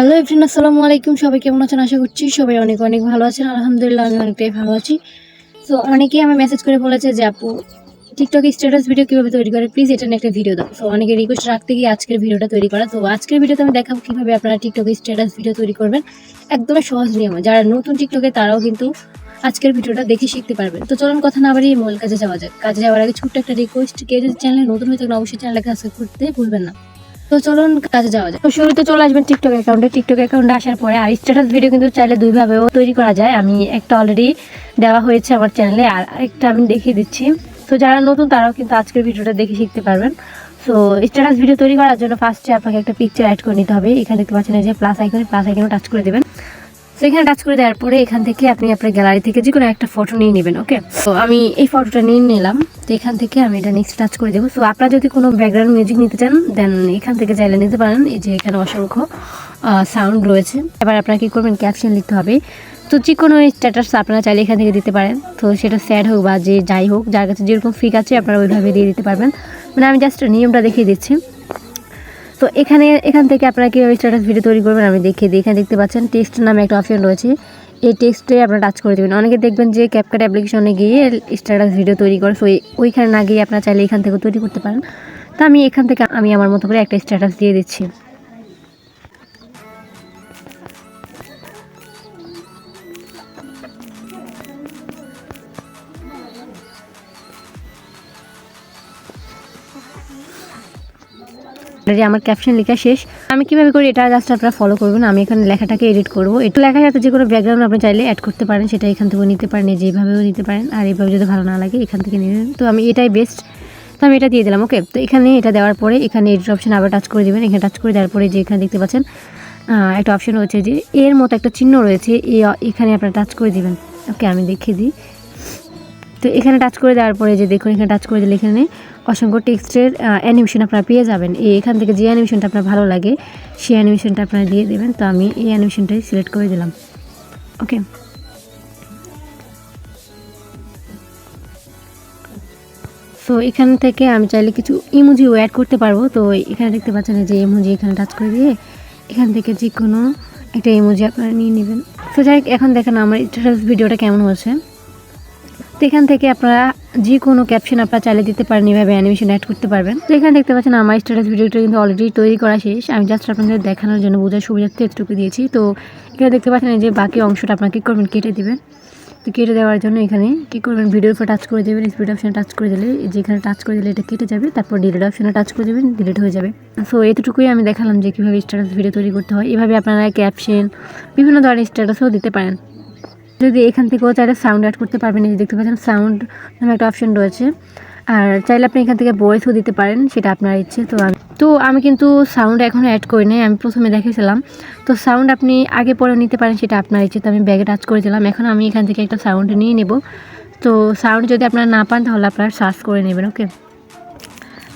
Hello everyone আসসালামু আলাইকুম। সবাই কেমন আছেন? আশা করছি সবাই অনেক অনেক ভালো আছেন। আলহামদুলিল্লাহ, আমি অনেকটাই ভালো আছি। তো অনেকেই আমার মেসেজ করে বলেছে যে, আপু টিকটকে স্ট্যাটাস ভিডিও কীভাবে তৈরি করে? প্লিজ এটা নিয়ে একটা ভিডিও দাও। তো অনেকে রিকোয়েস্ট রাখতে গিয়ে আজকের ভিডিওটা তৈরি করা। তো আজকের ভিডিওতে আমি দেখাবো কীভাবে আপনারা টিকটকে স্ট্যাটাস ভিডিও তৈরি করবেন। একদমই সহজ নিয়ম। যারা নতুন টিকটকে তারাও কিন্তু আজকের ভিডিওটা দেখে শিখতে পারবেন। তো চলুন কথা না বাড়িয়ে মূল কাজে যাওয়া যাক। কাজে যাওয়ার আগে ছোট্ট একটা রিকোয়েস্ট কেউ যদি চ্যানেলে নতুন হয়ে থাকেন, অবশ্যই চ্যানেলটাকে সাবস্ক্রাইব করতে ভুলবেন না। তো চলুন কাজে যাওয়া যায় শুরুতে চলে আসবেন টিকটক অ্যাকাউন্টে টিকটক অ্যাকাউন্টে আসার পরে আর স্ট্যাটাস ভিডিও কিন্তু চাইলে দুইভাবেও তৈরি করা যায়। আমি একটা অলরেডি দেওয়া হয়েছে আমার চ্যানেলে আর একটা আমি দেখিয়ে দিচ্ছি। তো যারা নতুন তারাও কিন্তু আজকের ভিডিওটা দেখে শিখতে পারবেন। সো স্ট্যাটাস ভিডিও তৈরি করার জন্য ফার্স্টে আপনাকে একটা পিকচার অ্যাড করে নিতে হবে। এখানে দেখতে পাচ্ছেন যে প্লাস আইকনে প্লাস আইকনে টাচ করে দেবেন। তো এখানে টাচ করে দেওয়ার পরে এখান থেকে আপনি আপনার গ্যালারি থেকে যে কোনো একটা ফটো নিয়ে নেবেন ওকে তো আমি এই ফটোটা নিয়ে নিলাম। তো এখান থেকে আমি এটা নেক্সট টাচ করে দেবো। সো আপনারা যদি কোনো ব্যাকগ্রাউন্ড মিউজিক নিতে চান দেন এখান থেকে চাইলে নিতে পারেন। এই যে এখানে অসংখ্য সাউন্ড রয়েছে। এবার আপনারা কী করবেন ক্যাপশন লিখতে হবে। তো যে কোনো স্ট্যাটাস আপনারা চাইলে এখান থেকে দিতে পারেন। তো সেটা স্যাড হোক বা যে যাই হোক, যার কাছে যেরকম ফিক আছে, আপনারা ওইভাবে দিয়ে দিতে পারবেন। মানে আমি জাস্ট নিয়মটা দেখিয়ে দিচ্ছি। তো এখানে, এখান থেকে আপনারা কীভাবে স্ট্যাটাস ভিডিও তৈরি করবেন, আমি দেখিয়ে দিই। এখানে দেখতে পাচ্ছেন টেক্সট নামে একটা অপশন রয়েছে। এই টেক্সটে আপনারা টাচ করে দেবেন। অনেকে দেখবেন যে ক্যাপকাট অ্যাপ্লিকেশনে গিয়ে স্ট্যাটাস ভিডিও তৈরি করে সো ওইখানে না গিয়ে আপনারা চাইলে এখান থেকে তৈরি করতে পারেন। তা আমি এখান থেকে, আমি আমার মতো করে একটা স্ট্যাটাস দিয়ে দিচ্ছি। অলরেডি আমার ক্যাপশন লেখা শেষ, আমি কীভাবে করি এটা জাস্ট আপনারা ফলো করবেন, আমি এখানে লেখাটাকে এডিট করব। একটু লেখা যাতে যে কোনো ব্যাকগ্রাউন্ড আপনি চাইলে অ্যাড করতে পারেন, সেটা এখান থেকেও নিতে পারেন যেভাবেও নিতে পারেন, আর এইভাবে যদি ভালো না লাগে, এখান থেকে নেবেন। তো আমি এটাই বেস্ট তো আমি এটা দিয়ে দিলাম ওকে তো এখানে এটা দেওয়ার পরে এখানে এডিট অপশন আবার টাচ করে দেবেন, এখানে টাচ করে দেওয়ার পরে যে এখানে দেখতে পাচ্ছেন একটা অপশন রয়েছে যে এর মতো একটা চিহ্ন রয়েছে এখানে আপনারা টাচ করে দিবেন। ওকে আমি দেখিয়ে দিই। তো এখানে টাচ করে দেওয়ার পরে যে দেখুন, এখানে টাচ করে দিলে এখানে অসংখ্য টেক্সটের অ্যানিমেশন আপনারা পেয়ে যাবেন। এখান থেকে যে অ্যানিমেশনটা আপনার ভালো লাগে, সেই অ্যানিমেশনটা আপনারা দিয়ে দেবেন। তো আমি এই অ্যানিমেশনটাই সিলেক্ট করে দিলাম। ওকে তো এখান থেকে আমি চাইলে কিছু ইমোজিও অ্যাড করতে পারব। তো এখানে দেখতে পাচ্ছেন যে ইমোজি এখানে টাচ করে দিয়ে, এখান থেকে যে কোনো একটা ইমোজি আপনারা নিয়ে নেবেন। তো যাই এখন দেখেন আমার স্ট্যাটাস ভিডিওটা কেমন হচ্ছে তো এখান থেকে আপনারা যে কোনো ক্যাপশন আপনারা চালিয়ে দিতে পারেন, এভাবে অ্যানিমেশন অ্যাড করতে পারবেন। তো এখানে দেখতে পাচ্ছেন, আমার স্ট্যাটাস ভিডিওটা কিন্তু অলরেডি তৈরি করা শেষ। আমি জাস্ট আপনাদের দেখানোর জন্য বোঝার সুবিধার্থে এতটুকু দিয়েছি। তো এখানে দেখতে পাচ্ছেন যে বাকি অংশটা আপনারা কী করবেন, কেটে দেবেন। তো কেটে দেওয়ার জন্য এখানে কী করবেন ভিডিওর উপর টাচ করে দেবেন স্পিড অপশানে টাচ করে দিলে, এই যে এখানে টাচ করে দিলে এটা কেটে যাবে, তারপর ডিলিট অপশানে টাচ করে দেবেন ডিলিট হয়ে যাবে। সো এতটুকুই আমি দেখালাম যে কীভাবে স্ট্যাটাস ভিডিও তৈরি করতে হয়। এভাবে আপনারা ক্যাপশন বিভিন্ন ধরনের স্ট্যাটাসও দিতে পারেন। যদি এখান থেকেও চাইলে সাউন্ড অ্যাড করতে পারবেন। এই দেখতে পাচ্ছেন সাউন্ড নামে একটা অপশন রয়েছে। আর চাইলে আপনি এখান থেকে ভয়েসও দিতে পারেন, সেটা আপনার ইচ্ছে। তো আমি তো আমি কিন্তু সাউন্ড এখনও অ্যাড করি নাই, আমি প্রথমে দেখেছিলাম। তো সাউন্ড আপনি আগে পরে নিতে পারেন, সেটা আপনার ইচ্ছে। তো আমি ব্যাগে টাচ করে দিলাম। এখন আমি এখান থেকে একটা সাউন্ড নিয়ে নেব। তো সাউন্ড যদি আপনারা না পান, তাহলে আপনারা সার্চ করে নেবেন ওকে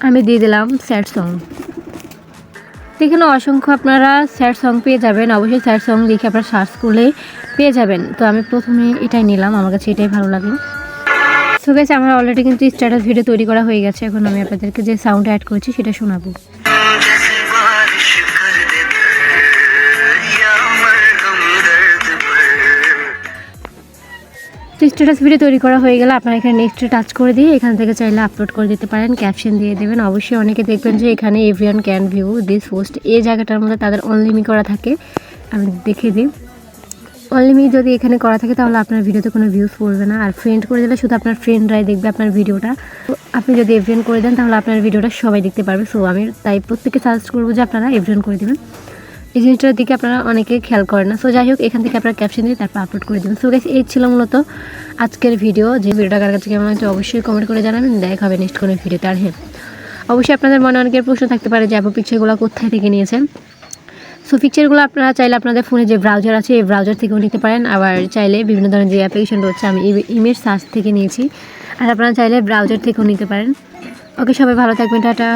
আমি দিয়ে দিলাম স্যাড সং এখানে অসংখ্য আপনারা স্যার সং পেয়ে যাবেন। অবশ্যই স্যার সং লিখে আপনারা সার্চ করলে পেয়ে যাবেন। তো আমি প্রথমে এটাই নিলাম। আমার কাছে এটাই ভালো লাগে। সো গেছে আমার অলরেডি কিন্তু স্ট্যাটাস ভিডিও তৈরি করা হয়ে গেছে। এখন আমি আপনাদেরকে যে সাউন্ড অ্যাড করেছি সেটা শোনাবো। স্ট্যাটাস ভিডিও তৈরি করা হয়ে গেলে আপনারা এখানে নেক্সটে টাচ করে দিয়ে এখান থেকে চাইলে আপলোড করে দিতে পারেন ক্যাপশন দিয়ে দেবেন। অবশ্যই অনেকে দেখবেন যে এখানে everyone can view this post এই জায়গাটার মধ্যে তাদের অনলিমি করা থাকে। আমি দেখে দিই। অনলিমি যদি এখানে করা থাকে তাহলে আপনার ভিডিওতে কোনো ভিউজ পড়বে না। আর ফ্রেন্ড করে দিলে শুধু আপনার ফ্রেন্ডরাই দেখবে আপনার ভিডিওটা আপনি যদি এভরিওয়ান করে দেন তাহলে আপনার ভিডিওটা সবাই দেখতে পারবে। সো আমি তাই প্রত্যেকে সাজেস্ট করব যে আপনারা এভরিওয়ান করে দেবেন। এই জিনিসটার দিকে আপনারা অনেকে খেয়াল করেন না। সো যাই হোক, এখান থেকে আপনারা ক্যাপশন দিয়ে তারপর আপলোড করে দেবেন। সো গাইস এই ছিল মূলত আজকের ভিডিও যে ভিডিওটা কার কাছে কেমন হচ্ছে অবশ্যই কমেন্ট করে জানাবেন। দেখা হবে নেক্সট কোনো ভিডিওতে আর হ্যাঁ অবশ্যই আপনাদের মনে অনেকের প্রশ্ন থাকতে পারে যে, আপু পিকচারগুলো কোথায় থেকে নিয়েছেন? সো পিকচারগুলো আপনারা চাইলে আপনাদের ফোনে যে ব্রাউজার আছে, এই ব্রাউজার থেকেও নিতে পারেন। আবার চাইলে বিভিন্ন ধরনের যে অ্যাপ্লিকেশন রয়েছে, আমি ইমেজ সার্চ থেকে নিয়েছি। আর আপনারা চাইলে ব্রাউজার থেকেও নিতে পারেন। ওকে সবাই ভালো থাকবেন, টাটা।